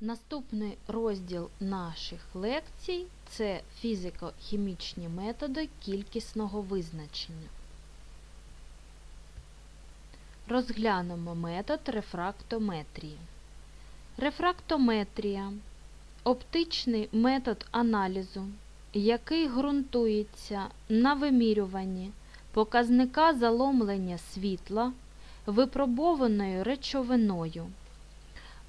Наступний розділ наших лекцій це фізико-хімічні методи кількісного визначення. Розглянемо метод рефрактометрії. Рефрактометрія оптичний метод аналізу, який ґрунтується на вимірюванні показника заломлення світла випробованою речовиною.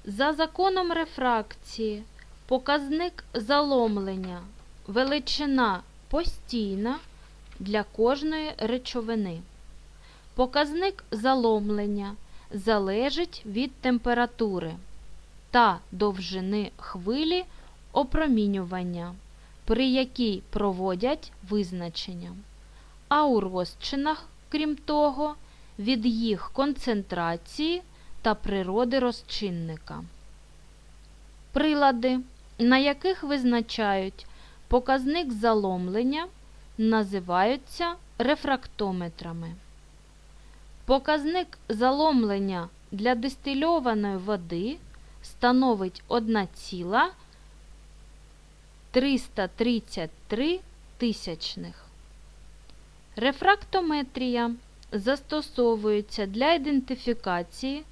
За законом рефракції показник заломлення величина постійна для кожної речовини. Показник заломлення залежить від температури та довжини хвилі опромінювання, при якій проводять визначення. А у розчинах, крім того, від їх концентрації та природи розчинника. Прилади, на яких визначають показник заломлення, називаються рефрактометрами. Показник заломлення для дистильованої води становить 1,333 тисячних. Рефрактометрія застосовується для ідентифікації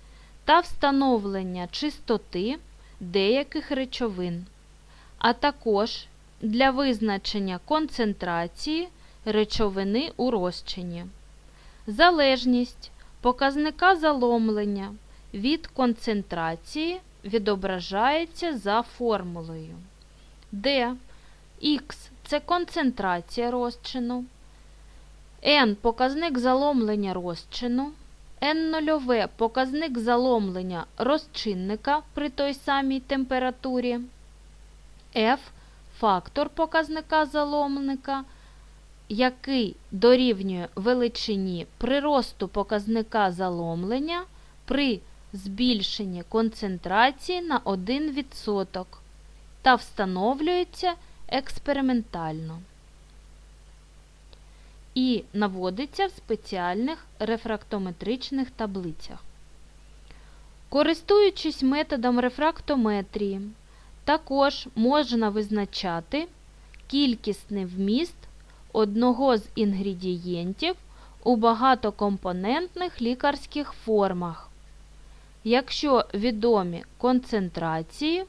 та встановлення чистоти деяких речовин, а також для визначення концентрації речовини у розчині. Залежність показника заломлення від концентрації відображається за формулою, де Х це концентрація розчину, N показник заломлення розчину, N0 показник заломлення розчинника при той самій температурі, F фактор показника заломника, який дорівнює величині приросту показника заломлення при збільшенні концентрації на 1% та встановлюється експериментально і наводиться в спеціальних рефрактометричних таблицях. Користуючись методом рефрактометрії, також можна визначати кількісний вміст одного з інгредієнтів у багатокомпонентних лікарських формах, якщо відомі концентрації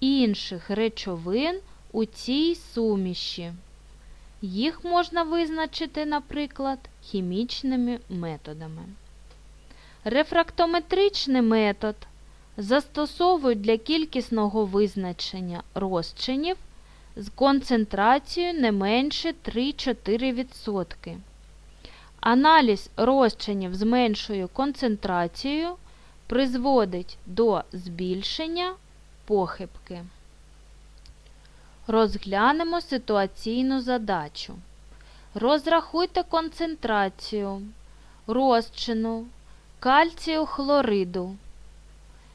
інших речовин у цій суміші. Їх можна визначити, наприклад, хімічними методами. Рефрактометричний метод застосовують для кількісного визначення розчинів з концентрацією не менше 3-4%. Аналіз розчинів з меншою концентрацією призводить до збільшення похибки. Розглянемо ситуаційну задачу. Розрахуйте концентрацію розчину кальцію хлориду.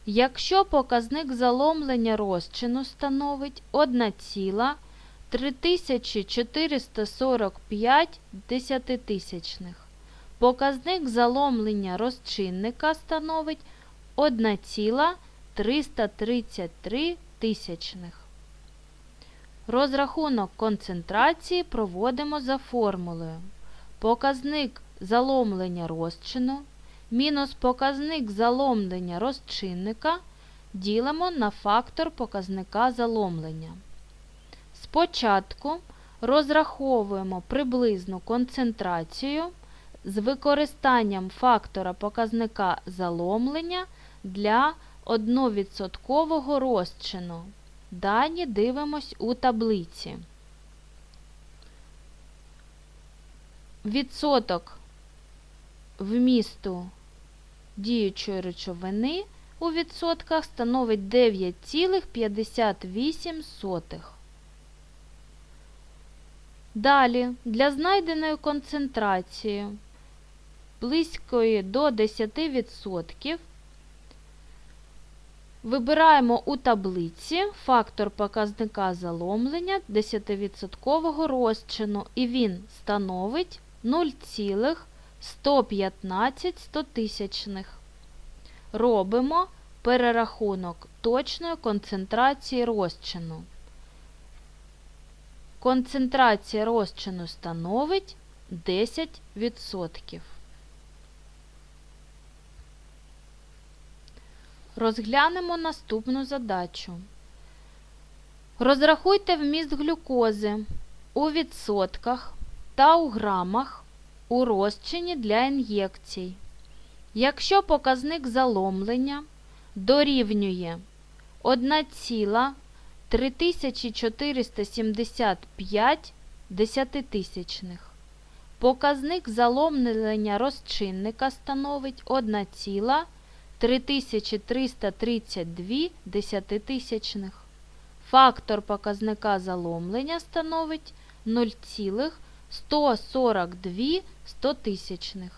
Якщо показник заломлення розчину становить 1,3445 десятитисячних, показник заломлення розчинника становить 1,333 тисячних. Розрахунок концентрації проводимо за формулою. Показник заломлення розчину мінус показник заломлення розчинника ділимо на фактор показника заломлення. Спочатку розраховуємо приблизну концентрацію з використанням фактора показника заломлення для 1% розчину. Дані дивимось у таблиці. Відсоток вмісту діючої речовини у відсотках становить 9,58. Далі, для знайденої концентрації близької до 10%, Вибираємо у таблиці фактор показника заломлення 10% розчину, і він становить 0,115. Робимо перерахунок точної концентрації розчину. Концентрація розчину становить 10%. Розглянемо наступну задачу. Розрахуйте вміст глюкози у відсотках та у грамах у розчині для ін'єкцій. Якщо показник заломлення дорівнює 1,3475 десятитисячних, показник заломлення розчинника становить 1,3332 десятитисячних. Фактор показника заломлення становить 0,142 стотисячних.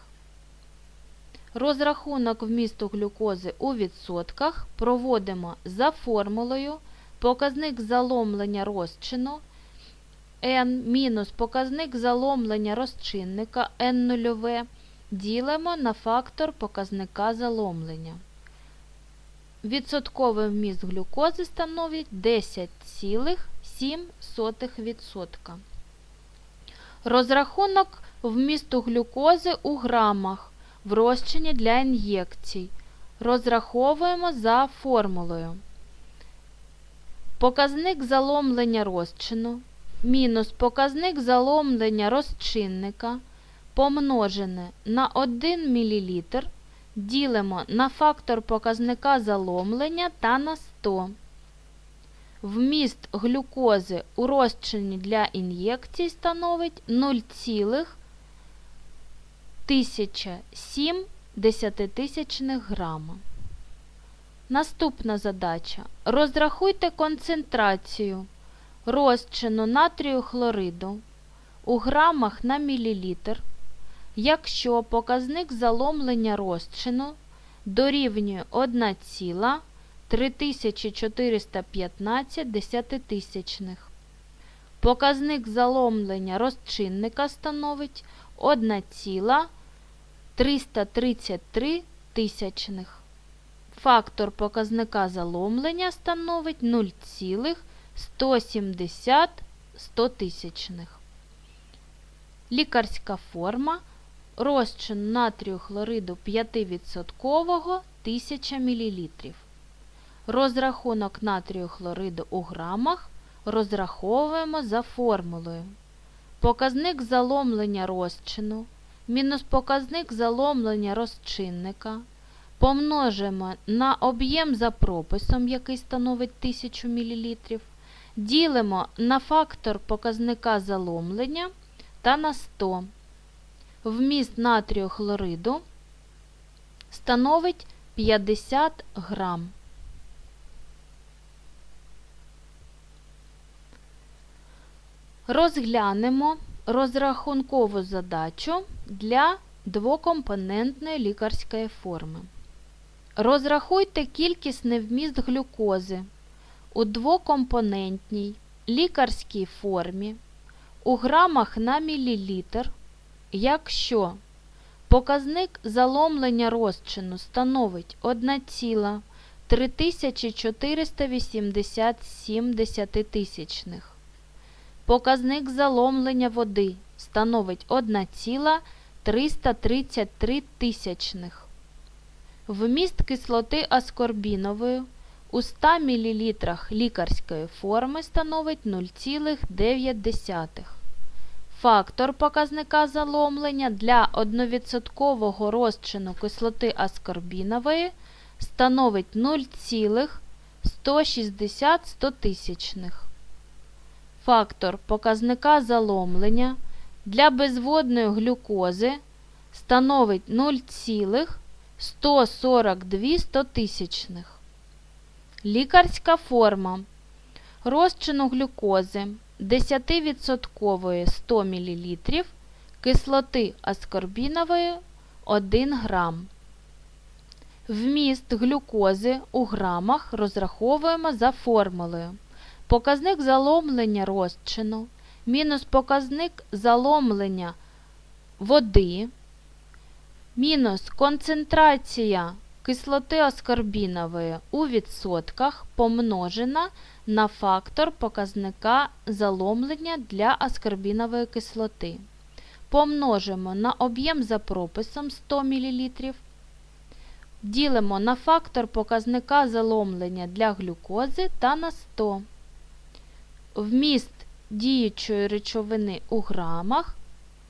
Розрахунок вмісту глюкози у відсотках проводимо за формулою показник заломлення розчину N мінус показник заломлення розчинника N0 ділимо на фактор показника заломлення. Відсотковий вміст глюкози становить 10,7%. Розрахунок вмісту глюкози у грамах в розчині для ін'єкцій. Розраховуємо за формулою. Показник заломлення розчину мінус показник заломлення розчинника помножене на 1 мл ділимо на фактор показника заломлення та на 100. Вміст глюкози у розчині для ін'єкцій становить 0,1007 десятитисячних грама. Наступна задача. Розрахуйте концентрацію розчину натрію хлориду у грамах на мілілітр, якщо показник заломлення розчину дорівнює 1,3415 десятитисячних. Показник заломлення розчинника становить 1,333 тисячних. Фактор показника заломлення становить 0,170 стотисячних. Лікарська форма розчин натрію хлориду 5% 1000 мл. Розрахунок натрію хлориду у грамах розраховуємо за формулою. Показник заломлення розчину мінус показник заломлення розчинника помножимо на об'єм за прописом, який становить 1000 мл, ділимо на фактор показника заломлення та на 100. Вміст натрію хлориду становить 50 грам. Розглянемо розрахункову задачу для двокомпонентної лікарської форми. Розрахуйте кількісний вміст глюкози у двокомпонентній лікарській формі у грамах на мілілітр, якщо показник заломлення розчину становить 1,3487 десятитисячних. Показник заломлення води становить 1,333 тисячних. Вміст кислоти аскорбінової у 100 мл лікарської форми становить 0,9. Фактор показника заломлення для 1% розчину кислоти аскорбінової становить 0,160 стотисячних. Фактор показника заломлення для безводної глюкози становить 0,142 стотисячних. Лікарська форма розчину глюкози 10% 100 мл, кислоти аскорбінової 1 грам. Вміст глюкози у грамах розраховуємо за формулою. Показник заломлення розчину мінус показник заломлення води, мінус концентрація кислоти аскорбінової у відсотках помножена на фактор показника заломлення для аскорбінової кислоти. Помножимо на об'єм за прописом 100 мл. Ділимо на фактор показника заломлення для глюкози та на 100. Вміст діючої речовини у грамах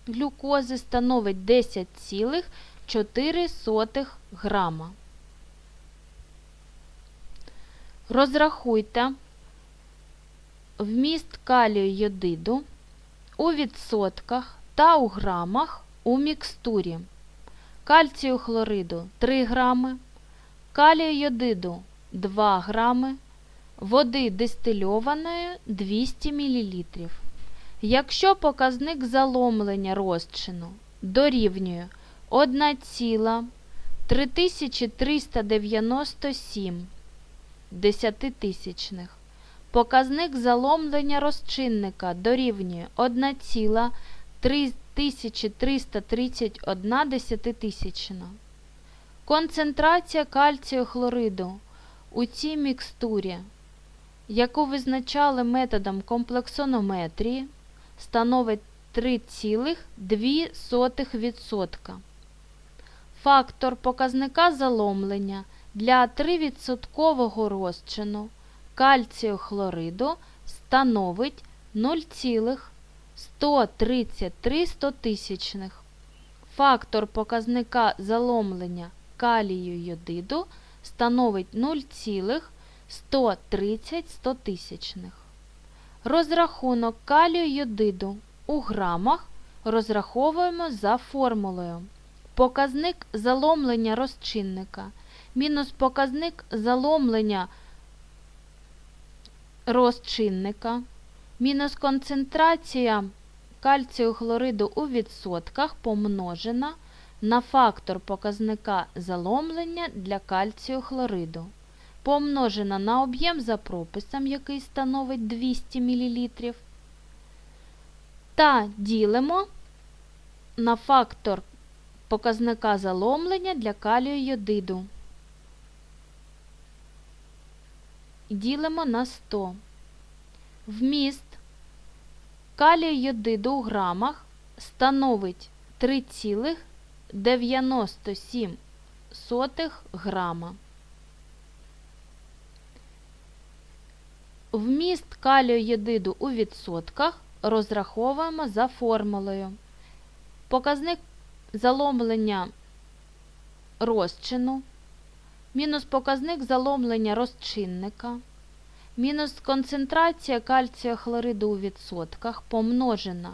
глюкози становить 10,4 грама. Розрахуйте вміст калію йодиду у відсотках та у грамах у мікстурі. Кальцію хлориду 3 грами, калію йодиду 2 грами, води дистильованої 200 мл. Якщо показник заломлення розчину дорівнює 1,3397 десятитисячних, показник заломлення розчинника дорівнює 1,3331 десятитисячна. Концентрація кальцію хлориду у цій мікстурі, яку визначали методом комплексонометрії, становить 3,2%. Фактор показника заломлення для 3% розчину кальцію хлориду становить 0,133 стотисячних. Фактор показника заломлення калію йодиду становить 0,130 стотисячних. Розрахунок калію йодиду у грамах розраховуємо за формулою. Показник заломлення розчинника мінус показник заломлення розчинника. Мінус концентрація кальцію хлориду у відсотках помножена на фактор показника заломлення для кальцію хлориду. Помножена на об'єм за прописом, який становить 200 мл, та ділимо на фактор показника заломлення для калію йодиду. Ділимо на 100. Вміст калію йодиду у грамах становить 3,97 грама. Вміст калію йодиду у відсотках розраховуємо за формулою. Показник заломлення розчину, мінус показник заломлення розчинника, мінус концентрація кальцію хлориду у відсотках помножена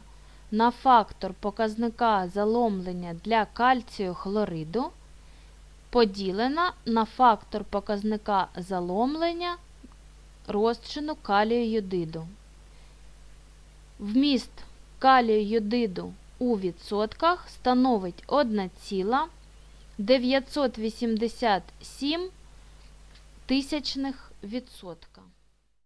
на фактор показника заломлення для кальцію хлориду, поділена на фактор показника заломлення розчину калію йодиду. Вміст калію йодиду у відсотках становить 1,987 тисячних відсотка.